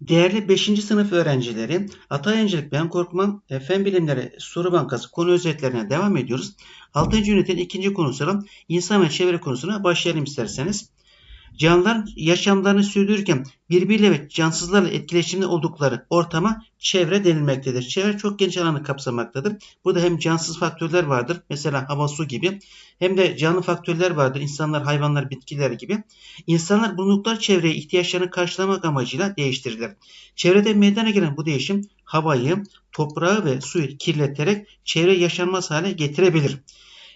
Değerli 5. sınıf öğrencileri, Atayıncılık Ben Korkmam Fen Bilimleri Soru Bankası konu özetlerine devam ediyoruz. 6. ünitenin ikinci konusu olan insan ve çevre konusuna başlayalım isterseniz. Canlılar yaşamlarını sürdürürken birbiriyle ve cansızlarla etkileşimde oldukları ortama çevre denilmektedir. Çevre çok geniş alanı kapsamaktadır. Burada hem cansız faktörler vardır. Mesela hava, su gibi. Hem de canlı faktörler vardır. İnsanlar, hayvanlar, bitkiler gibi. İnsanlar bulundukları çevreye ihtiyaçlarını karşılamak amacıyla değiştirirler. Çevrede meydana gelen bu değişim havayı, toprağı ve suyu kirleterek çevre yaşanmaz hale getirebilir.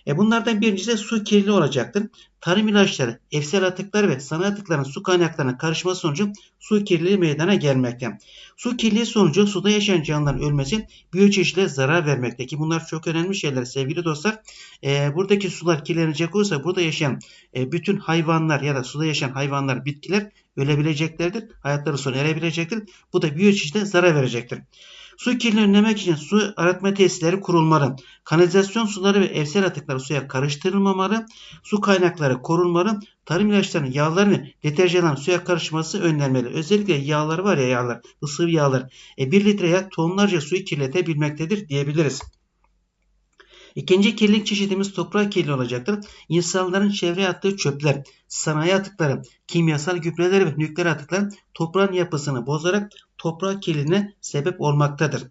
E bunlardan birincisi su kirli olacaktır. Tarım ilaçları, evsel atıklar ve sanayi atıkların su kaynaklarına karışması sonucu su kirliliği meydana gelmekte. Su kirliliği sonucu suda yaşayan canlıların ölmesi biyoçeşitliğe zarar vermekte ki bunlar çok önemli şeyler sevgili dostlar. E, buradaki sular kirlenecek olursa burada yaşayan e, bütün hayvanlar ya da suda yaşayan hayvanlar, bitkiler ölebileceklerdir. Hayatları sona erebilecektir. Bu da biyoçeşitliğe zarar verecektir. Su kirliliğini önlemek için su arıtma tesisleri kurulmalı. Kanalizasyon suları ve evsel atıkları suya karıştırılmamalı. Su kaynakları korunmalı. Tarım ilaçlarının yağlarını deterjanların suya karışması önlenmeli. Özellikle yağlar var ya yağlar, bu sıvı yağlar. E, 1 litre yağ tonlarca suyu kirletebilmektedir diyebiliriz. İkinci kirlilik çeşidimiz toprak kirliliği olacaktır. İnsanların çevreye attığı çöpler, sanayi atıkları, kimyasal gübreler ve nükleer atıklar toprağın yapısını bozarak toprak kirliliğine sebep olmaktadır.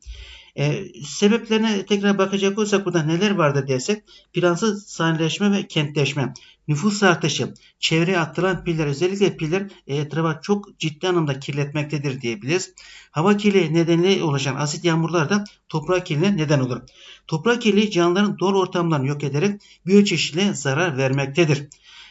E, sebeplerine tekrar bakacak olursak burada neler vardı dersek plansız sanayileşme ve kentleşme, nüfus artışı, çevreye atılan piller özellikle piller e, etrafa çok ciddi anlamda kirletmektedir diyebiliriz. Hava kirliliği nedeniyle oluşan asit yağmurlar da toprak kirliliğine neden olur. Toprak kirliliği canlıların doğal ortamlarını yok ederek biyoçeşitliğe zarar vermektedir.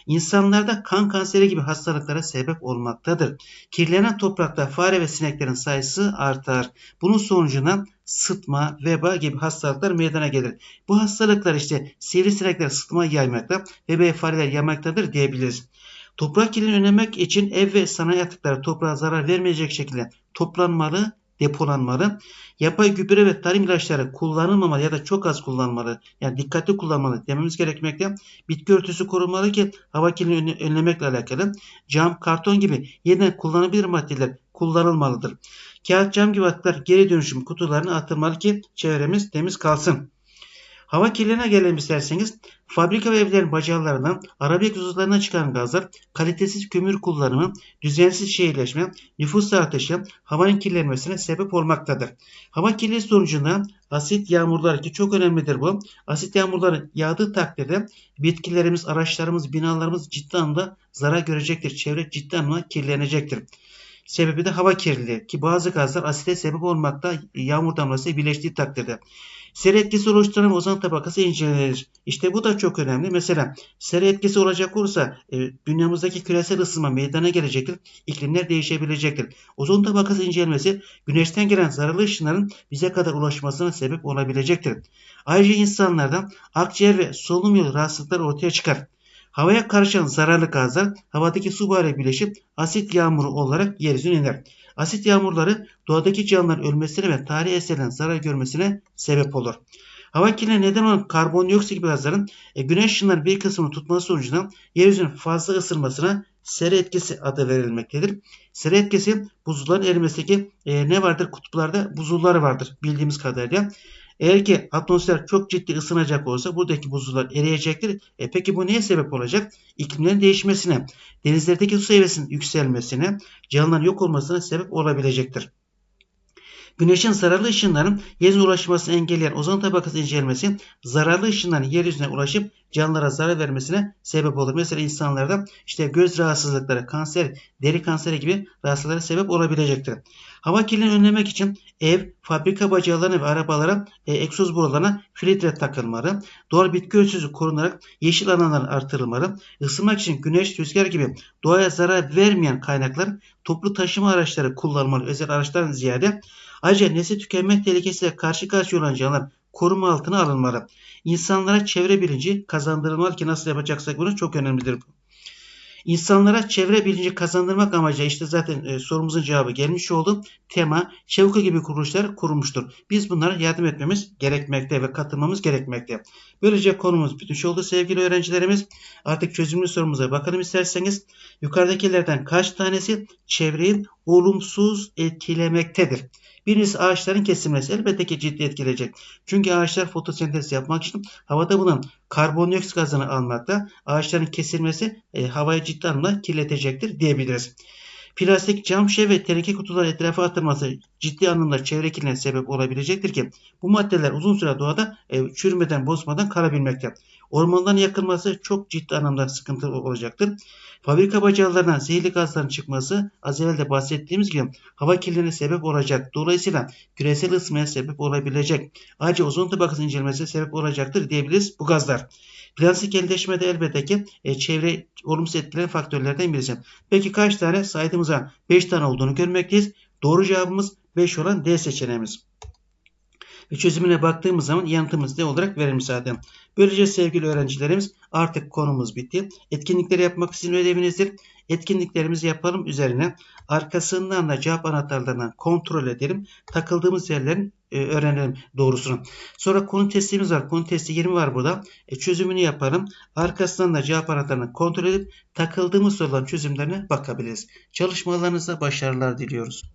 İnsanlarda kan kanseri gibi hastalıklara sebep olmaktadır. Kirlenen toprakta fare ve sineklerin sayısı artar. Bunun sonucunda sıtma, veba gibi hastalıklar meydana gelir. Bu hastalıklar işte sivrisinekler sıtma yaymakta, veba fareler yaymaktadır diyebiliriz. Toprak kirliliğini önlemek için ev ve sanayi atıkları toprağa zarar vermeyecek şekilde toplanmalı, depolanmalı. Yapay gübre ve tarım ilaçları kullanılmamalı ya da çok az kullanmalı. Yani dikkatli kullanmalı dememiz gerekmekte. Bitki örtüsü korunmalı ki hava kirliliğini önlemekle alakalı. Cam, karton gibi yeniden kullanılabilir maddeler kullanılmalıdır. Kağıt, cam gibi atıklar geri dönüşüm kutularına atılmalı ki çevremiz temiz kalsın. Hava kirliliğine gelelim isterseniz fabrika ve evlerin bacalarından, araba egzozlarından çıkan gazlar, kalitesiz kömür kullanımı, düzensiz şehirleşme, nüfus artışı havanın kirlenmesine sebep olmaktadır. Hava kirliliği sonucunda asit yağmurlar ki çok önemlidir bu. Asit yağmurları yağdığı takdirde bitkilerimiz, araçlarımız, binalarımız ciddi anlamda zarar görecektir. Çevre ciddi anlamda kirlenecektir. Sebebi de hava kirliliği ki bazı gazlar asite sebep olmakta yağmur damlası birleştiği takdirde. Sera etkisi oluşturan ozon tabakası incelenir. İşte bu da çok önemli. Mesela sera etkisi olacak olursa e, dünyamızdaki küresel ısınma meydana gelecektir. İklimler değişebilecektir. Ozon tabakası incelenmesi güneşten gelen zararlı ışınların bize kadar ulaşmasına sebep olabilecektir. Ayrıca insanlardan akciğer ve solunum yolu rahatsızlıkları ortaya çıkar. Havaya karışan zararlı gazlar havadaki su buharıyla birleşip asit yağmuru olarak yeryüzüne iner. Asit yağmurları doğadaki canlıların ölmesine ve tarihi eserlerin zarar görmesine sebep olur. Hava kirliliğine neden olan karbondioksit gibi gazların e, güneş ışınlarının bir kısmını tutması sonucunda yeryüzünün fazla ısınmasına sera etkisi adı verilmektedir. Sera etkisi buzulların erimesindeki e, ne vardır? Kutuplarda buzullar vardır bildiğimiz kadarıyla. Eğer ki atmosfer çok ciddi ısınacak olsa buradaki buzullar eriyecektir. E peki bu neye sebep olacak? İklimlerin değişmesine, denizlerdeki su seviyesinin yükselmesine, canlıların yok olmasına sebep olabilecektir. Güneşin zararlı ışınların yeryüzüne ulaşmasını engelleyen ozon tabakası incelmesi zararlı ışınların yeryüzüne ulaşıp canlılara zarar vermesine sebep olur. Mesela insanlarda işte göz rahatsızlıkları, kanser, deri kanseri gibi rahatsızlıklara sebep olabilecektir. Hava kirliliğini önlemek için ev, fabrika bacalarına ve arabalara e, egzoz borularına filtre takılmalı. Doğal bitki örtüsü korunarak yeşil alanların artırılmalı. Isınmak için güneş, rüzgar gibi doğaya zarar vermeyen kaynaklar toplu taşıma araçları kullanılmalı. Özel araçlardan ziyade Ayrıca nesli tükenme tehlikesiyle karşı karşıya olan canlılar koruma altına alınmalı. İnsanlara çevre bilinci kazandırılmalı ki nasıl yapacaksak bunu çok önemlidir bu. İnsanlara çevre bilinci kazandırmak amacıyla işte zaten e, sorumuzun cevabı gelmiş oldu. Tema, Çevko gibi kuruluşlar kurulmuştur. Biz bunlara yardım etmemiz gerekmekte ve katılmamız gerekmekte. Böylece konumuz bitmiş oldu sevgili öğrencilerimiz. Artık çözümlü sorumuza bakalım isterseniz. Yukarıdakilerden kaç tanesi çevreyi olumsuz etkilemektedir? Birincisi ağaçların kesilmesi elbette ki ciddi etkileyecek. Çünkü ağaçlar fotosentez yapmak için havada bulunan karbondioksit gazını almakta. Ağaçların kesilmesi e, havayı ciddi anlamda kirletecektir diyebiliriz. Plastik, cam şişe ve teneke kutular etrafa atılması ciddi anlamda çevre kirliliğine sebep olabilecektir ki bu maddeler uzun süre doğada e, çürümeden, bozmadan kalabilmekte. Ormanların yakılması çok ciddi anlamda sıkıntı olacaktır. Fabrika bacalarından zehirli gazların çıkması az evvel de bahsettiğimiz gibi hava kirliliğine sebep olacak. Dolayısıyla küresel ısınmaya sebep olabilecek. Ayrıca ozon tabakası incelmesine sebep olacaktır diyebiliriz bu gazlar. Plastik elleşme de elbette ki e, çevre olumsuz etkileyen faktörlerden birisi. Peki kaç tane saydığımızda 5 tane olduğunu görmekteyiz. Doğru cevabımız 5 olan D seçeneğimiz. Ve çözümüne baktığımız zaman yanıtımız ne olarak verilmiş zaten. Böylece sevgili öğrencilerimiz artık konumuz bitti. Etkinlikleri yapmak sizin ödevinizdir. Etkinliklerimizi yapalım üzerine arkasından da cevap anahtarlarından kontrol edelim. Takıldığımız yerlerin e, öğrenelim doğrusunu. Sonra konu testimiz var. Konu testi 20 var burada. E, çözümünü yapalım. Arkasından da cevap anahtarını kontrol edip takıldığımız soruların çözümlerine bakabiliriz. Çalışmalarınızda başarılar diliyoruz.